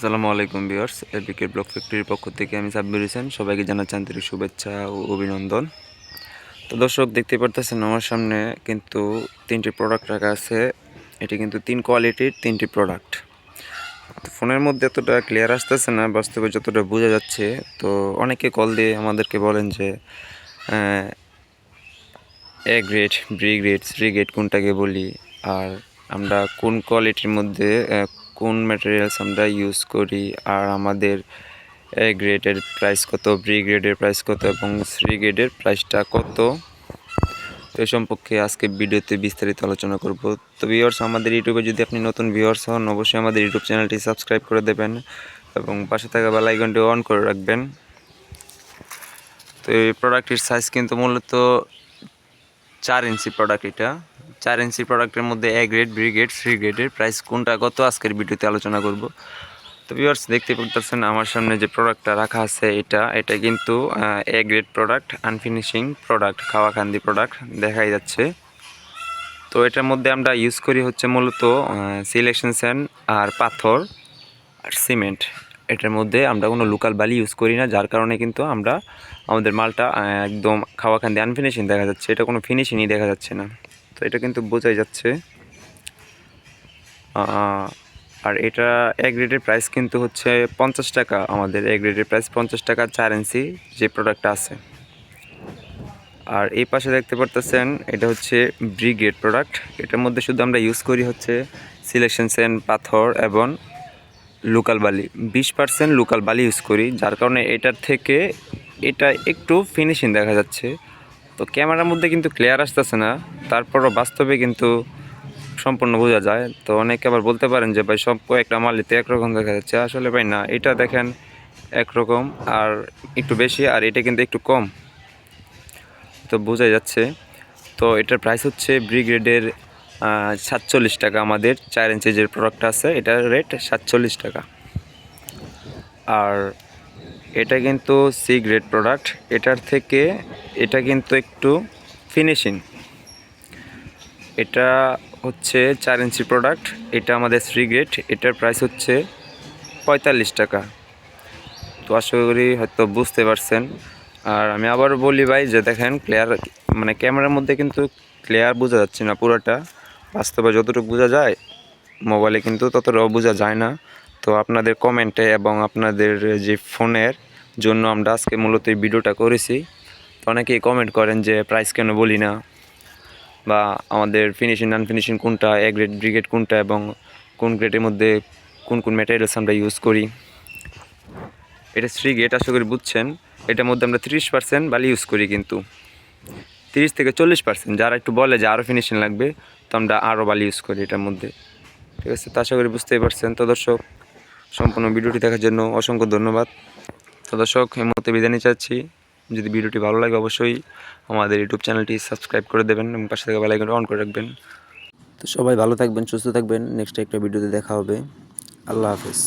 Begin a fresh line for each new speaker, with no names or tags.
আসসালামু আলাইকুম বিয়ার্স এবিকে ব্লক ফ্যাক্টরির পক্ষ থেকে আমি সাব্বির হোসেন, সবাইকে জানাচ্ছি আন্তরিক শুভেচ্ছা ও অভিনন্দন। তো দর্শক দেখতে পারতেছেন আমার সামনে কিন্তু তিনটি প্রোডাক্ট রাখা আছে। এটি কিন্তু তিন কোয়ালিটির তিনটি প্রোডাক্ট ফোনের মধ্যে এতটা ক্লিয়ার আসতেছে না, বাস্তবে যতটা বোঝা যাচ্ছে, তো অনেকে কল দিয়ে আমাদেরকে বলেন যে A grade B grade three grade কোনটাকে বলি? আর আমরা কোন কোয়ালিটির মধ্যে কোন ম্যাটেরিয়ালস আমরা ইউজ করি আর আমাদের, এ গ্রেডের প্রাইস কত ব্রি গ্রেডের প্রাইস কত এবং থ্রি গ্রেডের প্রাইসটা কত? তো সম্পর্কে আজকে ভিডিওতে বিস্তারিত আলোচনা করব। তো ভিউয়ার্স আমাদের ইউটিউবে যদি আপনি নতুন ভিউয়ার্স হন, অবশ্যই আমাদের ইউটিউব চ্যানেলটি সাবস্ক্রাইব করে দেবেন এবং পাশে থাকা বেল আইকনটি অন করে রাখবেন। তো এই প্রোডাক্টটির সাইজ কিন্তু মূলত চার ইঞ্চি প্রোডাক্ট এটা। চার ইঞ্চি প্রোডাক্টের মধ্যে A grade B grade three গ্রেডের প্রাইস কোনটা কত আজকের ভিডিওতে আলোচনা করব। তো ভিউয়ার্স দেখতে পাচ্ছেন আমার সামনে যে প্রোডাক্টটা রাখা আছে এটা এটা কিন্তু A grade product unfinishing product খাওয়াখান্দি product দেখাই যাচ্ছে। তো এটার মধ্যে আমরা ইউজ করি হচ্ছে মূলত সিলেকশন স্যান্ড আর পাথর আর সিমেন্ট এটার মধ্যে আমরা কোনো লোকাল বালি ইউজ করি না, যার কারণে কিন্তু আমরা আমাদের মালটা একদম খাওয়া খান্দি আনফিনিশিং দেখা যাচ্ছে। এটা কোনো ফিনিশিংই দেখা যাচ্ছে না। তো এটা কিন্তু বোঝাই যাচ্ছে। আর এটা এক গ্রেডের প্রাইস কিন্তু হচ্ছে পঞ্চাশ টাকা। আমাদের এক গ্রেডের প্রাইস পঞ্চাশ টাকা চার ইঞ্চি যে প্রোডাক্টটা আছে। আর এই পাশে দেখতে পারতেছেন, এটা হচ্ছে ব্রিগেড প্রোডাক্ট এটার মধ্যে শুধু আমরা ইউজ করি হচ্ছে সিলেকশন সেন পাথর এবং লোকাল বালি। বিশ পার্সেন্ট লোকাল বালি ইউজ করি, যার কারণে এটার থেকে এটা একটু ফিনিশিং দেখা যাচ্ছে। তো ক্যামেরার মধ্যে কিন্তু ক্লিয়ার আসতেছে না। তারপরও বাস্তবে কিন্তু সম্পূর্ণ বোঝা যায়। তো অনেকে আবার বলতে পারেন যে, ভাই, সব একটা মালিতে একরকম দেখা যাচ্ছে। আসলে ভাই, না, এটা দেখেন একরকম আর একটু বেশি আর এটা কিন্তু একটু কম। তো বোঝাই যাচ্ছে। তো এটার প্রাইস হচ্ছে ব্রিগেডের সাতচল্লিশ টাকা আমাদের। চার ইঞ্চি যে প্রোডাক্ট আছে, এটার রেট সাতচল্লিশ টাকা। আর এটা কিন্তু সি গ্রেড প্রোডাক্ট এটার থেকে, এটা কিন্তু একটু ফিনিশিং এটা হচ্ছে চার ইঞ্চি প্রোডাক্ট এটা আমাদের থ্রি গ্রেড এটার প্রাইস হচ্ছে পঁয়তাল্লিশ টাকা। তো আশা করি হয়তো বুঝতে পারছেন। আর আমি আবার বলি ভাই যে দেখেন ক্লিয়ার মানে ক্যামেরার মধ্যে কিন্তু ক্লিয়ার বোঝা যাচ্ছে না পুরোটা। বাস্তবে যতটুকু বোঝা যায় মোবাইলে কিন্তু ততটাও বোঝা যায় না। তো আপনাদের কমেন্টে এবং আপনাদের যে ফোনের জন্য আমরা আজকে মূলত এই ভিডিওটা করেছি। তো অনেকেই কমেন্ট করেন যে প্রাইস কেন বলি না। বা আমাদের ফিনিশিং নন ফিনিশিং কোনটা এ গ্রেড ব্রিগেড কোনটা এবং কোন গ্রেডের মধ্যে কোন কোন ম্যাটেরিয়ালস আমরা ইউজ করি। এটা থ্রি গেট আশা করি বুঝছেন। এটার মধ্যে আমরা তিরিশ পার্সেন্ট বালি ইউজ করি কিন্তু। তিরিশ থেকে চল্লিশ পার্সেন্ট যারা একটু বলে যে আরও ফিনিশিং লাগবে, তো আমরা আরও বালি ইউজ করি এটার মধ্যে। ঠিক আছে? তো আশা করি বুঝতেই পারছেন। তো দর্শক, সম্পূর্ণ ভিডিওটি দেখার জন্য অসংখ্য ধন্যবাদ। তো দর্শক, এই বিদায় নিতে চাচ্ছি। যদি ভিডিওটি ভালো লাগে অবশ্যই আমাদের ইউটিউব চ্যানেলটি সাবস্ক্রাইব করে দেবেন এবং পাশে থেকে বেলাইকনটা অন করে রাখবেন। তো সবাই ভালো থাকবেন, সুস্থ থাকবেন। নেক্সট একটা ভিডিওতে দেখা হবে। আল্লাহ হাফেজ।